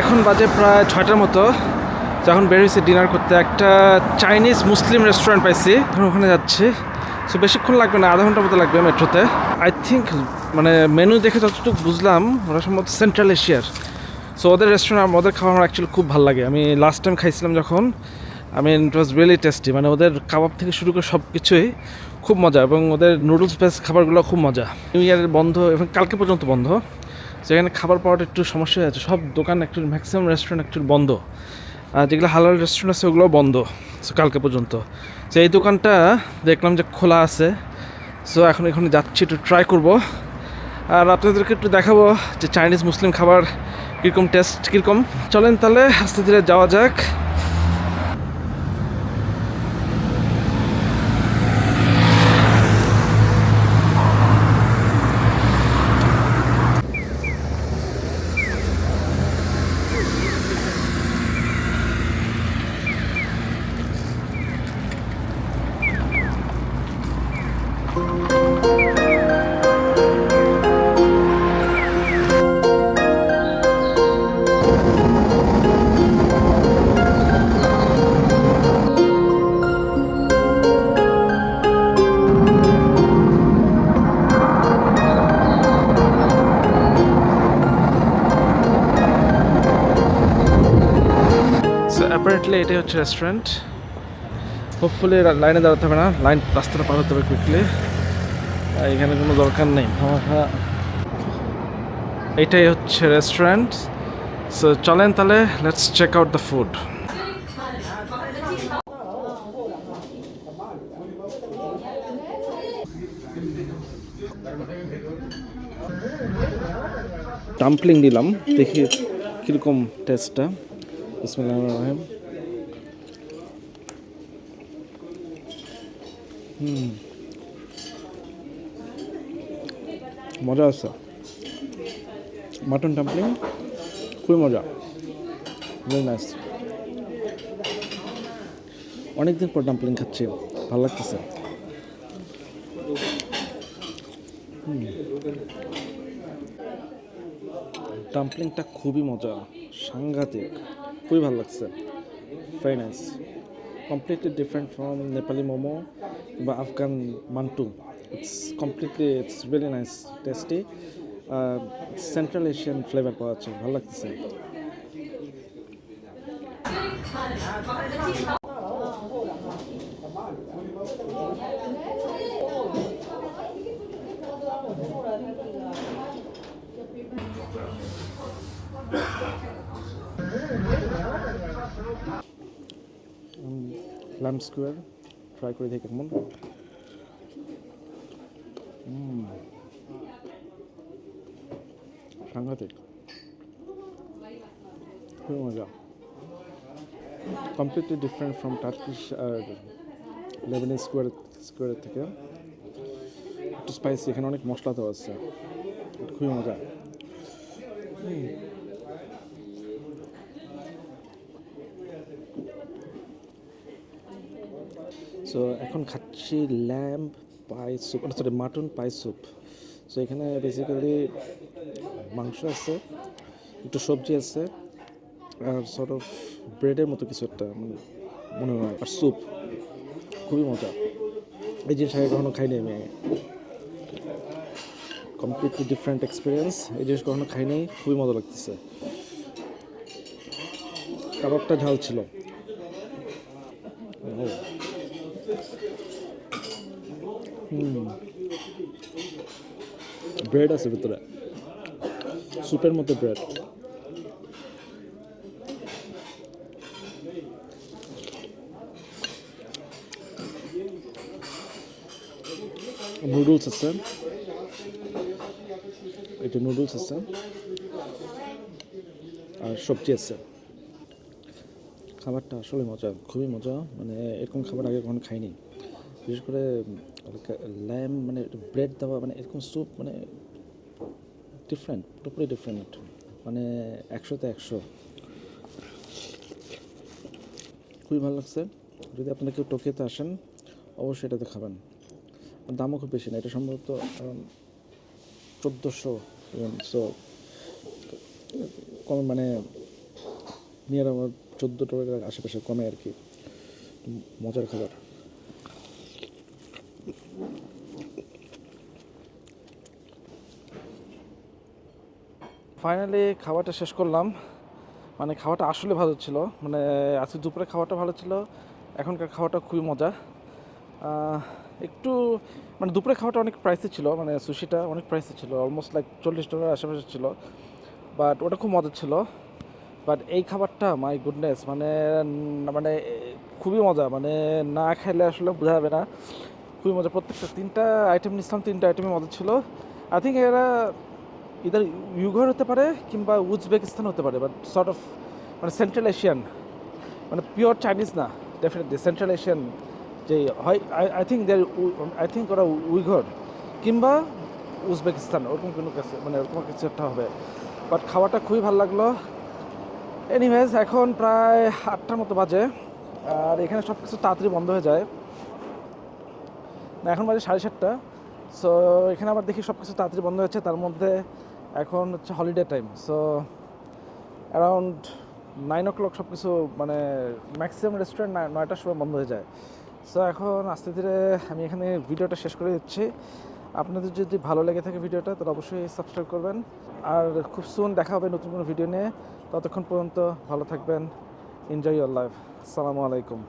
এখন বাজে প্রায় ছয়টার মতো। যখন বের হয়েছি ডিনার করতে। একটা চাইনিজ মুসলিম রেস্টুরেন্ট পাইছি। এখন ওখানে যাচ্ছি। সো বেশিক্ষণ লাগবে না, আধা ঘণ্টার মতো লাগবে মেট্রোতে। আই থিঙ্ক মানে মেনু দেখে যতটুকু বুঝলাম, ওরা সম্ভবত সেন্ট্রাল এশিয়ার সো ওদের রেস্টুরেন্ট ওদের খাবার আমার অ্যাকচুয়ালি খুব ভালো লাগে। আমি লাস্ট টাইম খাইছিলাম যখন আমি ইট ওয়াজ রিয়েলি টেস্টি মানে ওদের কাবাব থেকে শুরু করে সব কিছুই খুব মজা। এবং ওদের নুডলস বেস খাবারগুলো খুব মজা। নিউ ইয়ারের বন্ধ, এবং কালকে পর্যন্ত বন্ধ। সেখানে খাবার পাওয়াটা একটু সমস্যা আছে। সব দোকান একটু ম্যাক্সিমাম রেস্টুরেন্ট একটু বন্ধ। আর যেগুলো হালাল রেস্টুরেন্ট আছে, ওগুলোও বন্ধ। সো কালকে পর্যন্ত। তো এই দোকানটা দেখলাম যে খোলা আছে। সো এখন এখানে যাচ্ছি, একটু ট্রাই করব। আর আপনাদেরকে একটু দেখাবো যে চাইনিজ মুসলিম খাবার কীরকম টেস্ট কীরকম। চলেন তাহলে, আস্তে ধীরে যাওয়া যাক। অ্যাপারেন্টলি এটাই হচ্ছে রেস্টুরেন্ট হোপফুলি লাইনে দাঁড়াতে হবে না। লাইন রাস্তাটা পার হতে হবে কুইকলি এখানে কোনো দরকার নেই। হ্যাঁ এটাই হচ্ছে রেস্টুরেন্ট সো চলেন তাহলে let's check out the food dumpling দিলাম। দেখি কীরকম টেস্টটা বিসমিল্লাহ রহিম। হুম। মজা আছে। মাটন ডাম্পলিং খুবই মজা। ভেরি নাইস অনেকদিন পর ডাম্পলিং খাচ্ছি, ভালো লাগতেছে। ডাম্পলিংটা খুবই মজা, সাংঘাতিক, খুবই ভালো লাগছে। Very nice completely different from Nepali momo. বা Afghan mantu it's completely it's really nice tasty central Asian flavour পাওয়া যাচ্ছে ভালো লাগতেছে ল্যাম্প স্কোয়ার ট্রাই করে দেখি, কেমন? সাংঘাতিক। খুবই মজা। কমপ্লিটলি ডিফারেন্ট ফ্রম টার্কিশ আর লেবানিজ স্কোয়ার স্কোয়ারের থেকে। একটু স্পাইসি এখানে অনেক মশলা দেওয়া আছে। খুবই মজা। সো এখন খাচ্ছি lamp pie soup sorry mutton pie soup so এখানে বেসিক্যালি মাংস আছে, একটু সবজি আছে, আর সর্ট অফ ব্রেডের মতো কিছু একটা মানে মনে হয়, আর স্যুপ খুবই মজা। এই জিনিস আগে কখনো খাইনি আমি। আগে কমপ্লিটলি ডিফারেন্ট এক্সপিরিয়েন্স এই জিনিস কখনো খাইনি, খুবই মজা লাগতেছে। কাবাবটা ঝাল ছিল। ব্রেড আছে ভিতরে। স্যুপের মতো ব্রেড নুডলস আছে। এটা নুডলস আছে। আর সবজি আছে। খাবারটা আসলে মজা, খুবই মজা। মানে এরকম খাবার আগে কখনো খাইনি। বিশেষ করে ল্যাম মানে ব্রেড দেওয়া মানে এরকম স্যুপ মানে ডিফারেন্ট পুরোপুরি ডিফারেন্ট মানে একশোতে একশো। খুবই ভালো লাগছে। যদি আপনারা কেউ টোকিওতে আসেন, অবশ্যই এটাতে খাবেন দামও খুব বেশি না, এটা সম্ভবত চোদ্দোশো সো কম মানে নিয়ার আমার চোদ্দ টাকার আশেপাশে কমে আর কি। মজার খাবার। ফাইনালি খাবারটা শেষ করলাম। মানে খাওয়াটা আসলে ভালো ছিল। মানে আজকে দুপুরে খাওয়াটা ভালো ছিল। এখনকার খাওয়াটা খুবই মজা। একটু মানে দুপুরে খাওয়াটা অনেক প্রাইসে ছিল। মানে সুশিটা অনেক প্রাইসে ছিল। অলমোস্ট লাইক চল্লিশ ডলার আশেপাশে ছিল। বাট ওটা খুব মজা ছিল। বাট এই খাবারটা মাই গুডনেস মানে মানে খুবই মজা। মানে না খেলে আসলে বোঝা যাবে না। খুবই মজা। প্রত্যেকটা, তিনটা আইটেম নিছিলাম তিনটা আইটেমই মজা ছিল। আই থিঙ্ক এরা ইদার ইউঘর হতে পারে কিংবা উজবেকিস্তান হতে পারে বাট সর্ট অফ মানে সেন্ট্রাল এশিয়ান মানে পিওর চাইনিজ না ডেফিনেটলি সেন্ট্রাল এশিয়ান যে হয় I think there I think ওরা উইঘর কিংবা উজবেকিস্তান ওরকম কোনো কাছে মানে ওরকম কিছু একটা হবে। বাট খাওয়াটা খুবই ভালো লাগল। এনিওয়েজ এখন প্রায় আটটার মতো বাজে, আর এখানে সব কিছু তাড়াতাড়ি বন্ধ হয়ে যায়। না, এখন বাজে সাড়ে সাতটা সো এখানে আবার দেখি সব কিছু তাড়াতাড়ি বন্ধ হয়েছে, তার মধ্যে এখন হচ্ছে holiday time so around nine o'clock সব কিছু মানে ম্যাক্সিমাম রেস্টুরেন্ট নয়টার সময় বন্ধ হয়ে যায়। সো এখন আস্তে ধীরে আমি এখানে ভিডিওটা শেষ করে দিচ্ছি। আপনাদের যদি ভালো লেগে থাকে ভিডিওটা, তাহলে অবশ্যই সাবস্ক্রাইব করবেন। আর খুব সুন দেখা হবে নতুন কোনো ভিডিও নিয়ে। ততক্ষণ পর্যন্ত ভালো থাকবেন। এনজয় ইয়ার লাইফ আসসালামু আলাইকুম